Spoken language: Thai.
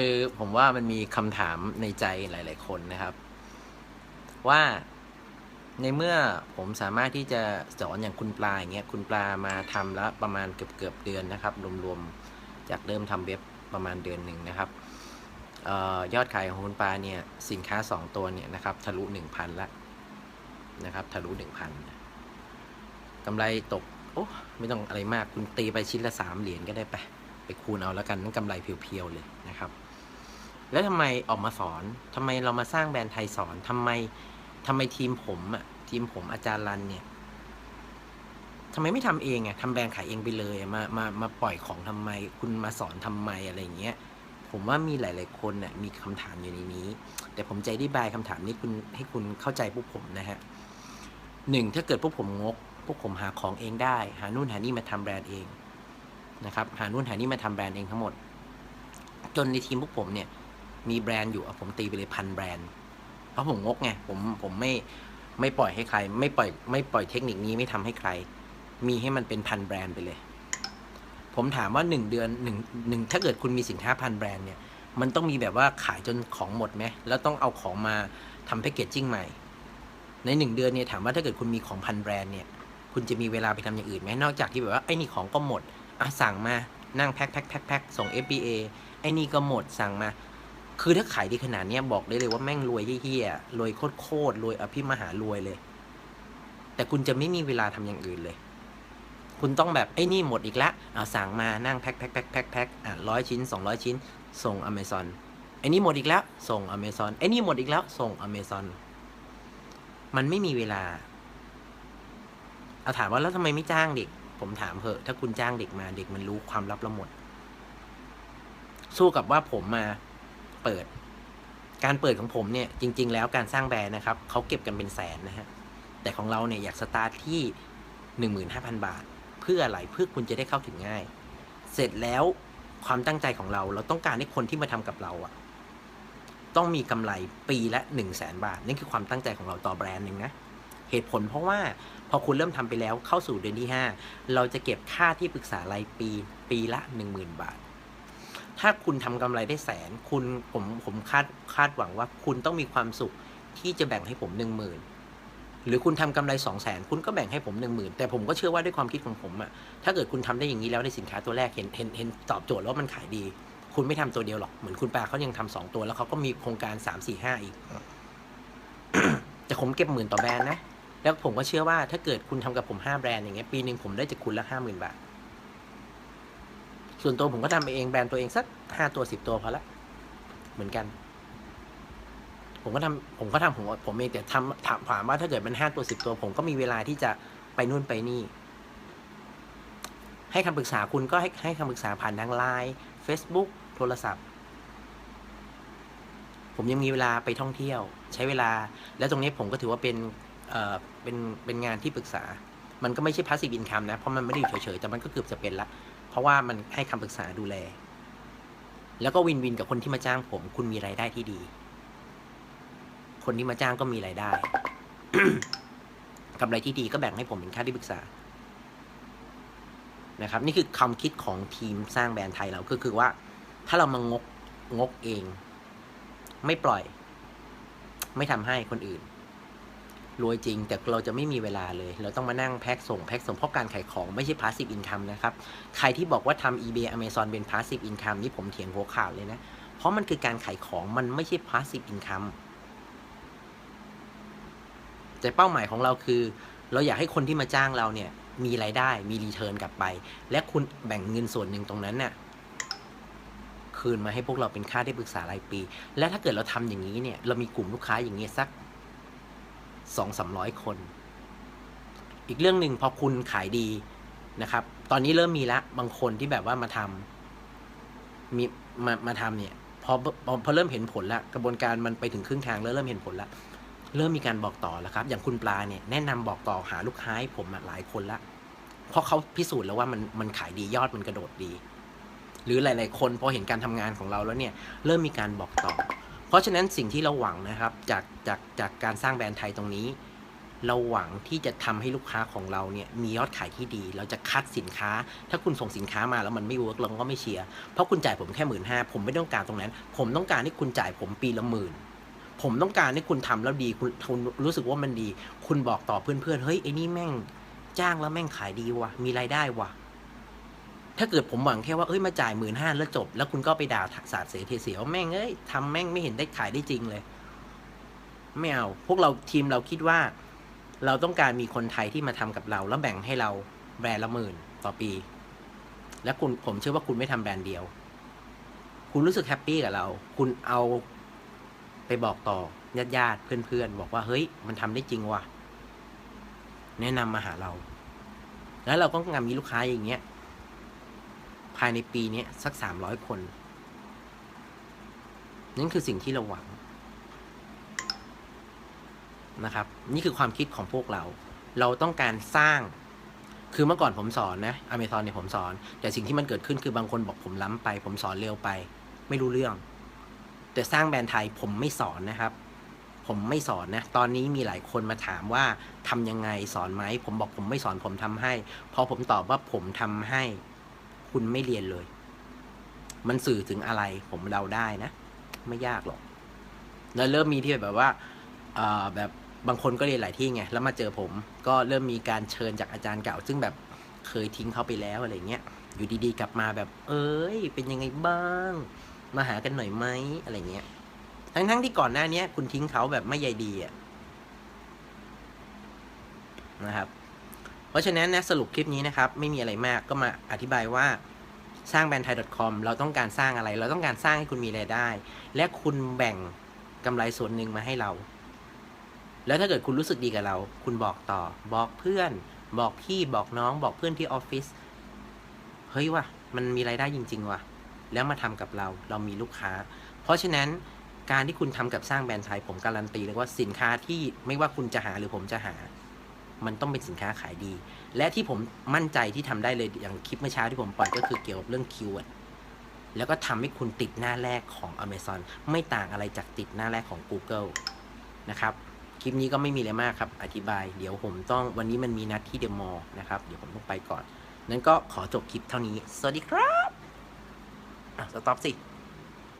คือผมว่ามันมีคำถามในใจหลาย ๆ คนนะครับ ว่าในเมื่อผมสามารถที่จะสอนอย่างคุณปลาอย่างเงี้ยคุณปลามาทำแล้วประมาณเกือบเกือบเดือนนะครับ รวมๆจากเริ่มทำเว็บประมาณเดือนหนึ่งนะครับออยอดขายของคุณปลาเนี่ยสินค้า 2 ตัวเนี่ยนะครับทะลุ 1,000ละนะครับทะลุ 1,000กำไรตกโอ้ไม่ต้องอะไรมากคุณตีไปชิ้นละ 3 เหรียญก็ได้ไปไปคูณเอาแล้วกันนั่นกำไรเพียวๆเลยนะครับ แล้วทำไมออกมาสอนทำไมเรามาสร้างแบรนด์ไทยสอนทำไมทำไมทีมผมอะทีมผมอาจารย์รันเนี่ยทำไมไม่ทำเองอะทำแบรนด์ขายเองไปเลยมามามาปล่อยของทำไม คุณมาสอนทำไมอะไรอย่างเงี้ย ผมว่ามีหลาย ๆ คนน่ะมีคำถามอยู่ในนี้ แต่ผมจะอธิบายคำถามนี้คุณให้คุณเข้าใจพวกผมนะฮะหนึ่งถ้าเกิดพวกผมงก พวกผมหาของเองได้ หานู่นหานี่มาทำแบรนด์เองนะครับ หานู่นหานี่มาทำแบรนด์เองทั้งหมด จนในทีมพวกผมเนี่ย มีแบรนด์อยู่อะผมตีไปเลยพันแบรนด์ เพราะผมงกไงผมผมไม่ไม่ปล่อยให้ใคร ไม่ปล่อยไม่ปล่อยเทคนิคนี้ไม่ทำให้ใคร มีให้มันเป็นพันแบรนด์ไปเลย ผมถามว่าหนึ่งเดือนหนึ่งหนึ่งถ้าเกิดคุณมีสินค้าพันแบรนด์เนี่ยมันต้องมีแบบว่าขายจนของหมดไหมแล้วต้องเอาของมาทำแพคเกจจิ้งใหม่ ในหนึ่งเดือนเนี่ยถามว่าถ้าเกิดคุณมีของพันแบรนด์เนี่ย คุณจะมีเวลาไปทำอย่างอื่นไหมนอกจากที่แบบว่าไอ้นี่ของก็หมดอะสั่งมานั่งแพ็คแพ็คแพ็คแพ็คส่ง FBA ไอ้นี่ก็หมดสั่งมา คือถ้าขายดีขนาดนี้บอกได้เลยว่าแม่งรวยเฮี้ยๆรวยโคตรๆรวยอภิมหารวยเลย แต่คุณจะไม่มีเวลาทำอย่างอื่นเลย คุณต้องแบบไอ้นี่หมดอีกแล้วเอาสั่งมานั่งแพ็คแพ็คแพ็คแพ็คแพ็คอะร้อยชิ้นสองร้อยชิ้น ส่งอเมซอนไอ้นี่หมดอีกแล้ว ส่งอเมซอนไอ้นี่หมดอีกแล้ว ส่งอเมซอนมันไม่มีเวลาเอาถามว่าแล้วทำไมไม่จ้างเด็ก ผมถามเถอะ ถ้าคุณจ้างเด็กมาเด็กมันรู้ความลับเราหมด สู้กับว่าผมมา เปิด การเปิดของผมเนี่ยจริง ๆ แล้วการสร้างแบรนด์นะครับเขาเก็บกันเป็นแสนนะฮะแต่ของเราเนี่ยอยากสตาร์ทที่หนึ่งหมื่นห้าพันบาท เพื่ออะไรเพื่อคุณจะได้เข้าถึงง่าย เสร็จแล้วความตั้งใจของเราเราต้องการให้คนที่มาทำกับเราอะต้องมีกำไรปีละหนึ่งแสนบาท นี่คือความตั้งใจของเราต่อแบรนด์หนึ่งนะเหตุผลเพราะว่าพอคุณเริ่มทำไปแล้วเข้าสู่เดือนที่ 5 เราจะเก็บค่าที่ปรึกษารายปีปีละ 10,000 บาท ถ้าคุณทำกำไรได้แสน คุณผมผมคาดคาดหวังว่าคุณต้องมีความสุขที่จะแบ่งให้ผม10,000หมื่นหรือคุณทำกำไร2 0 0 0 0 0คุณก็แบ่งให้ผม10,000แต่ผมก็เชื่อว่าด้วยความคิดของผมอะถ้าเกิดคุณทำได้อย่างนี้แล้วในสินค้าตัวแรกเห็นเห็นเห็นตอบโจทย์แล้วมันขายดี คุณไม่ทำตัวเดียวหรอก เหมือนคุณปาเขายังทำสองตัวแล้วเขาก็มีโครงการ3 4 5อีกแต่ผมเก็บหมื่นต่อแบรนด์นะ แล้วผมก็เชื่อว่าถ้าเกิดคุณทำกับผมห้าแบรนด์อย่างเงี้ยปีหนึ่งผมได้จากคุณละห้าหมื่นบาท ส่วนตัวผมก็ทำเองแบรนด์ตัวเองสักห้าตัวสิบตัวพอละ เหมือนกัน ผมก็ทำผมก็ทำผมผมเองแต่ทำถามถามว่าถ้าเกิดมันห้าตัวสิบตัว ผมก็มีเวลาที่จะไปนู่นไปนี่ ให้คำปรึกษาคุณก็ให้ให้คำปรึกษาผ่านทางไลน์ Facebook โทรศัพท์ ผมยังมีเวลาไปท่องเที่ยว ใช้เวลา และตรงนี้ผมก็ถือว่าเป็นเอ่อเป็นเป็นงานที่ปรึกษา มันก็ไม่ใช่พาสซีฟอินคัมนะ เพราะมันไม่ได้อยู่เฉยๆ แต่มันก็เกือบจะเป็นละ ราะว่ามันให้คำปรึกษาดูแล แล้วก็วินวินกับคนที่มาจ้างผม คุณมีรายได้ที่ดี คนที่มาจ้างก็มีรายได้กำไรที่ดีก็แบ่งให้ผมเป็นค่าที่ปรึกษา นะครับ นี่คือความคิดของทีมสร้างแบรนด์ไทยเราก็คือว่า ถ้าเรามางกงกเอง ไม่ปล่อย ไม่ทำให้คนอื่น รวยจริง แต่เราจะไม่มีเวลาเลย เราต้องมานั่งแพ็คส่งแพ็คส่งเพราะการขายของไม่ใช่ passive income นะครับ ใครที่บอกว่าทำ eBay Amazon เป็น passive income นี่ผมเถียงหัวขาดเลยนะ เพราะมันคือการขายของมันไม่ใช่ passive income แต่เป้าหมายของเราคือ เราอยากให้คนที่มาจ้างเราเนี่ยมีรายได้มีรีเทิร์นกลับไป และคุณแบ่งเงินส่วนหนึ่งตรงนั้นน่ะคืนมาให้พวกเราเป็นค่าที่ปรึกษารายปี และถ้าเกิดเราทำอย่างนี้เนี่ยเรามีกลุ่มลูกค้าอย่างนี้สัก สองสามร้อยคน อีกเรื่องหนึ่งพอคุณขายดีนะครับ ตอนนี้เริ่มมีละบางคนที่แบบว่ามาทำมีมามาทำเนี่ยพอพอพอเริ่มเห็นผลละกระบวนการมันไปถึงครึ่งทางแล้วเริ่มเห็นผลละเริ่มมีการบอกต่อแล้วครับ อย่างคุณปลาเนี่ยแนะนำบอกต่อหาลูกค้าให้ผมหลายคนละเพราะเขาพิสูจน์แล้วว่ามันมันขายดียอดมันกระโดดดี หรือหลาย ๆ คนพอเห็นการทำงานของเราแล้วเนี่ย เริ่มมีการบอกต่อ เพราะฉะนั้นสิ่งที่เราหวังนะครับจากจากจากการสร้างแบรนด์ไทยตรงนี้ เราหวังที่จะทำให้ลูกค้าของเราเนี่ยมียอดขายที่ดี เราจะคัดสินค้า ถ้าคุณส่งสินค้ามาแล้วมันไม่เวิร์กเราก็ไม่เชียร์เพราะคุณจ่ายผมแค่หมื่นห้าผมไม่ต้องการตรงนั้น ผมต้องการให้คุณจ่ายผมปีละหมื่นผมต้องการให้คุณทำแล้วดีคุณคุณรู้สึกว่ามันดี คุณบอกต่อเพื่อนๆเฮ้ยไอ้นี่แม่งจ้างแล้วแม่งขายดีว่ะมีรายได้ว่ะ ถ้าเกิดผมหวังแค่ว่าเอ้ยมาจ่ายหมื่นห้าแล้วจบ แล้วคุณก็ไปด่าสาดเสียเทเสียว่าแม่งเอ้ยทำแม่งไม่เห็นได้ขายได้จริงเลย ไม่เอา พวกเราทีมเราคิดว่า เราต้องการมีคนไทยที่มาทำกับเรา แล้วแบ่งให้เราแบรนด์ละหมื่นต่อปี และคุณผมเชื่อว่าคุณไม่ทำแบรนด์เดียว คุณรู้สึกแฮปปี้กับเรา คุณเอาไปบอกต่อญาติญาติเพื่อนๆ บอกว่าเฮ้ย มันทำได้จริงว่ะแนะนำมาหาเรา แล้วเราก็งานมีลูกค้าอย่างเงี้ย ภายในปีนี้สักสามร้อยคน นั่นคือสิ่งที่เราหวังนะครับ นี่คือความคิดของพวกเรา เราต้องการสร้างคือเมื่อก่อนผมสอนนะอเมซอนเนี่ยผมสอน แต่สิ่งที่มันเกิดขึ้นคือบางคนบอกผมล้ำไป ผมสอนเร็วไป ไม่รู้เรื่อง แต่สร้างแบรนด์ไทยผมไม่สอนนะครับ ผมไม่สอนนะ ตอนนี้มีหลายคนมาถามว่าทำยังไงสอนไหม ผมบอกผมไม่สอนผมทำให้ พอผมตอบว่าผมทำให้ คุณไม่เรียนเลย มันสื่อถึงอะไรผมเดาได้นะ ไม่ยากหรอก แล้วเริ่มมีที่แบบว่าแบบบางคนก็เรียนหลายที่ไง แล้วมาเจอผม ก็เริ่มมีการเชิญจากอาจารย์เก่า ซึ่งแบบเคยทิ้งเขาไปแล้วอะไรเงี้ย อยู่ดีๆ กลับมาแบบ เอ้ย เป็นยังไงบ้าง มาหากันหน่อยไหมอะไรเงี้ย ทั้งๆที่ก่อนหน้านี้คุณทิ้งเขาแบบไม่ใยดีอะนะครับ ราะฉะนั้นนะสรุปคลิปนี้นะครับไม่มีอะไรมากก็มาอธิบายว่าสร้างแบรนด์ไทย .com เราต้องการสร้างอะไร เราต้องการสร้างให้คุณมีรายได้ และคุณแบ่งกำไรส่วนหนึ่งมาให้เรา แล้วถ้าเกิดคุณรู้สึกดีกับเรา คุณบอกต่อ บอกเพื่อน บอกพี่บอกน้อง บอกเพื่อนที่ออฟฟิศเฮ้ยว่ะมันมีรายได้จริง ๆ ว่ะ แล้วมาทำกับเราเรามีลูกค้า เพราะฉะนั้นการที่คุณทำกับสร้างแบรนด์ไทยผมการันตีเลยว่าสินค้าที่ไม่ว่าคุณจะหาหรือผมจะหา มันต้องเป็นสินค้าขายดี และที่ผมมั่นใจที่ทำได้เลยอย่างคลิปเมื่อเช้าที่ผมปล่อยก็คือเกี่ยวกับเรื่องคีย์เวิร์ดแล้วก็ทำให้คุณติดหน้าแรกของ Amazon ไม่ต่างอะไรจากติดหน้าแรกของ Google นะครับคลิปนี้ก็ไม่มีอะไรมากครับ อธิบาย เดี๋ยวผมต้องวันนี้มันมีนัดที่เดมอลนะครับ เดี๋ยวผมต้องไปก่อน นั้นก็ขอจบคลิปเท่านี้ สวัสดีครับ อะ สต็อปสิ